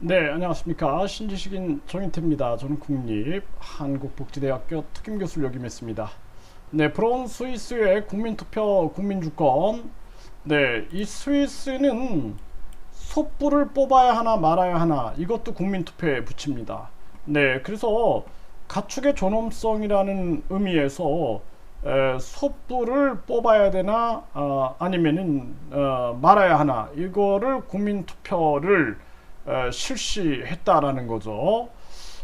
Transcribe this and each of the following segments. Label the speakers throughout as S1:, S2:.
S1: 네, 안녕하십니까. 신지식인 정인태입니다. 저는 국립 한국복지대학교 특임교수를 역임했습니다. 네, 브라운 스위스의 국민투표 국민주권. 네, 이 스위스는 촛불을 뽑아야 하나 말아야 하나 이것도 국민투표에 붙입니다. 네, 그래서 가축의 존엄성이라는 의미에서 에, 촛불을 뽑아야 되나 어, 아니면은 어, 말아야 하나 이거를 국민투표를 에, 실시했다라는 거죠.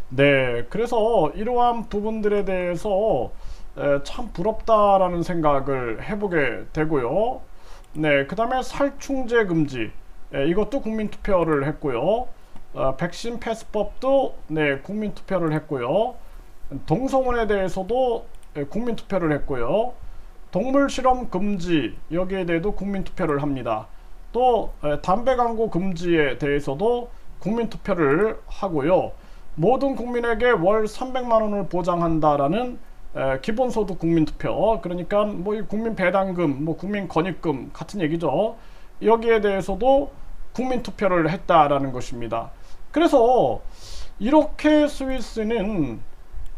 S1: 네, 그래서 이러한 부분들에 대해서 에, 참 부럽다라는 생각을 해보게 되고요. 네, 그 다음에 살충제 금지 에, 이것도 국민투표를 했고요. 어, 백신 패스법도 네 국민투표를 했고요. 동성혼에 대해서도 예, 국민투표를 했고요. 동물 실험 금지 여기에 대해도 국민투표를 합니다. 또 예, 담배 광고 금지에 대해서도 국민투표를 하고요. 모든 국민에게 월 300만 원을 보장한다라는 에, 기본소득 국민투표 그러니까 뭐 이 국민 배당금, 뭐 국민 건입금 같은 얘기죠. 여기에 대해서도 국민투표를 했다라는 것입니다. 그래서 이렇게 스위스는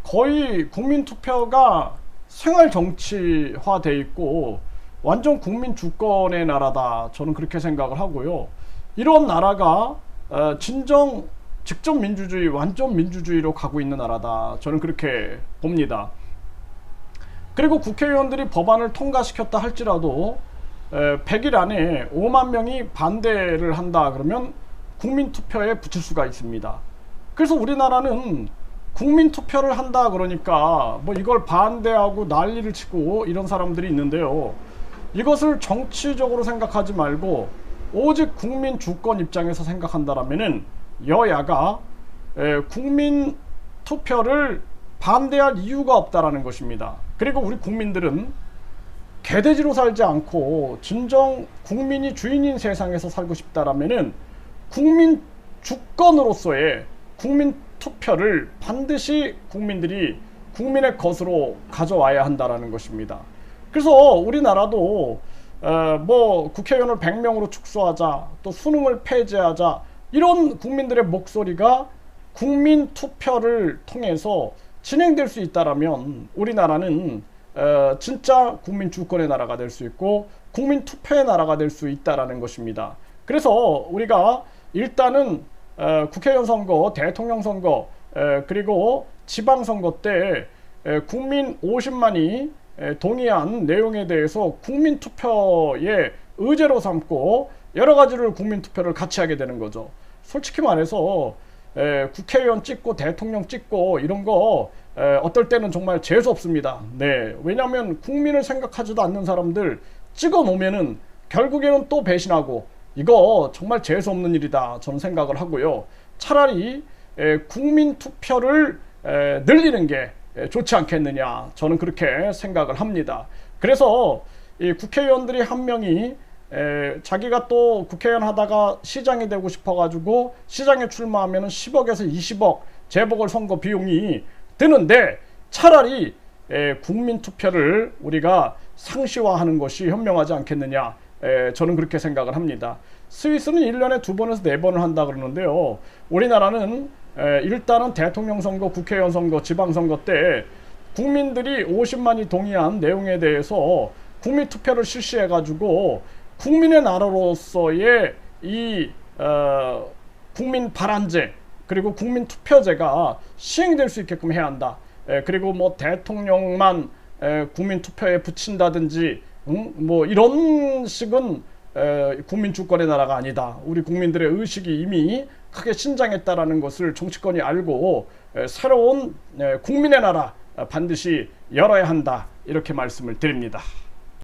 S1: 거의 국민투표가 생활 정치화 돼 있고 완전 국민 주권의 나라다. 저는 그렇게 생각을 하고요. 이런 나라가 어, 진정 직접 민주주의, 완전 민주주의로 가고 있는 나라다. 저는 그렇게 봅니다. 그리고 국회의원들이 법안을 통과시켰다 할지라도 100일 안에 5만 명이 반대를 한다 그러면 국민투표에 붙일 수가 있습니다. 그래서 우리나라는 국민투표를 한다 그러니까 뭐 이걸 반대하고 난리를 치고 이런 사람들이 있는데요. 이것을 정치적으로 생각하지 말고 오직 국민 주권 입장에서 생각한다라면은 여야가 국민 투표를 반대할 이유가 없다라는 것입니다. 그리고 우리 국민들은 개돼지로 살지 않고 진정 국민이 주인인 세상에서 살고 싶다라면은 국민 주권으로서의 국민 투표를 반드시 국민들이 국민의 것으로 가져와야 한다라는 것입니다. 그래서 우리나라도 어, 뭐 국회의원을 100명으로 축소하자 또 수능을 폐지하자 이런 국민들의 목소리가 국민 투표를 통해서 진행될 수 있다라면 우리나라는 어, 진짜 국민 주권의 나라가 될 수 있고 국민 투표의 나라가 될 수 있다라는 것입니다. 그래서 우리가 일단은 어, 국회의원 선거, 대통령 선거 에, 그리고 지방 선거 때 에, 국민 50만이 에, 동의한 내용에 대해서 국민 투표의 의제로 삼고 여러 가지를 국민 투표를 같이 하게 되는 거죠. 솔직히 말해서 에, 국회의원 찍고 대통령 찍고 이런 거 에, 어떨 때는 정말 재수 없습니다. 네, 왜냐하면 국민을 생각하지도 않는 사람들 찍어 놓으면은 결국에는 또 배신하고 이거 정말 재수 없는 일이다 저는 생각을 하고요. 차라리 에, 국민 투표를 에, 늘리는 게 에, 좋지 않겠느냐 저는 그렇게 생각을 합니다. 그래서 이 국회의원들이 한 명이 에, 자기가 또 국회의원 하다가 시장이 되고 싶어가지고 시장에 출마하면 10억에서 20억 재보궐선거 비용이 드는데 차라리 에, 국민 투표를 우리가 상시화하는 것이 현명하지 않겠느냐 에, 저는 그렇게 생각을 합니다. 스위스는 1년에 두 번에서 네 번을 한다 그러는데요. 우리나라는 에, 일단은 대통령 선거, 국회의원 선거, 지방 선거 때 국민들이 50만이 동의한 내용에 대해서 국민 투표를 실시해 가지고 국민의 나라로서의 이 어, 국민 발안제 그리고 국민 투표제가 시행될 수 있게끔 해야 한다. 에, 그리고 뭐 대통령만 에, 국민 투표에 붙인다든지 음? 뭐 이런 식은 에, 국민 주권의 나라가 아니다. 우리 국민들의 의식이 이미 크게 신장했다라는 것을 정치권이 알고 에, 새로운 에, 국민의 나라 반드시 열어야 한다. 이렇게 말씀을 드립니다.